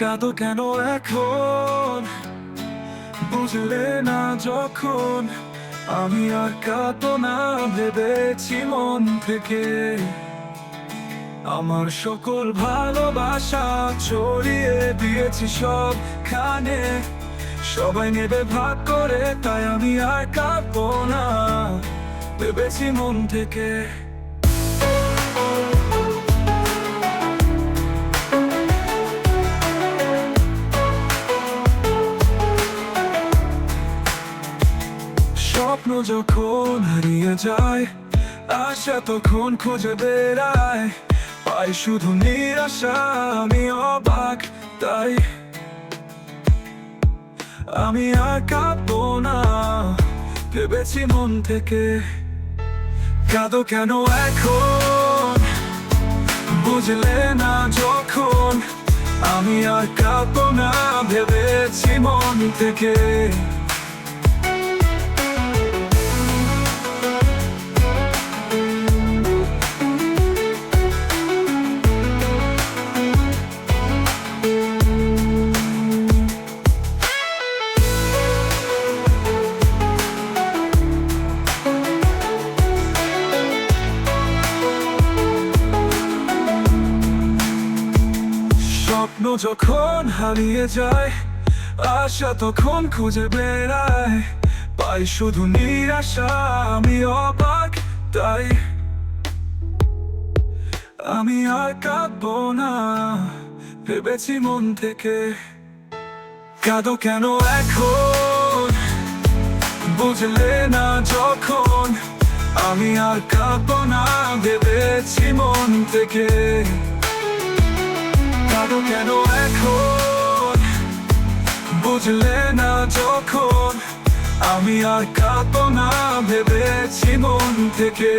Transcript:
কাঁদো কেন এখন? বুঝলে না যখন আমি আর কাঁদো না, ভেবেছি মন থেকে আমার সকল ভালোবাসা ছড়িয়ে দিয়েছি সব খানে সবাই নেবে ভাগ করে, তাই আমি আর কাঁদবো না, ভেবেছি মন থেকে। স্বপ্ন যখন হারিয়ে যায়, আশা তখন খুঁজে বেড়ায়। পাই শুধু নিরাশা, আমি অবাক, তাই। আমি আর কাঁদবো না, ভেবেছি মন থেকে। কাঁদো কেন এখন? বুঝলে না যখন, আমি আর কাঁদবো না, ভেবেছি মন থেকে। স্বপ্ন যখন হারিয়ে যায়, আশা তখন খুঁজে বেড়ায় পাই শুধু নিরাশা, আমি অবাক, তাই আমি আর কাঁদবো না, ভেবেছি মন থেকে। কাঁদো কেন এখন? বুঝলে না যখন, আমি আর কাঁদবো না, ভেবেছি মন থেকে। কাঁদো কেন এখন? বুঝলে না যখন আমি আর কাঁদবো না ভেবেছি মন থেকে।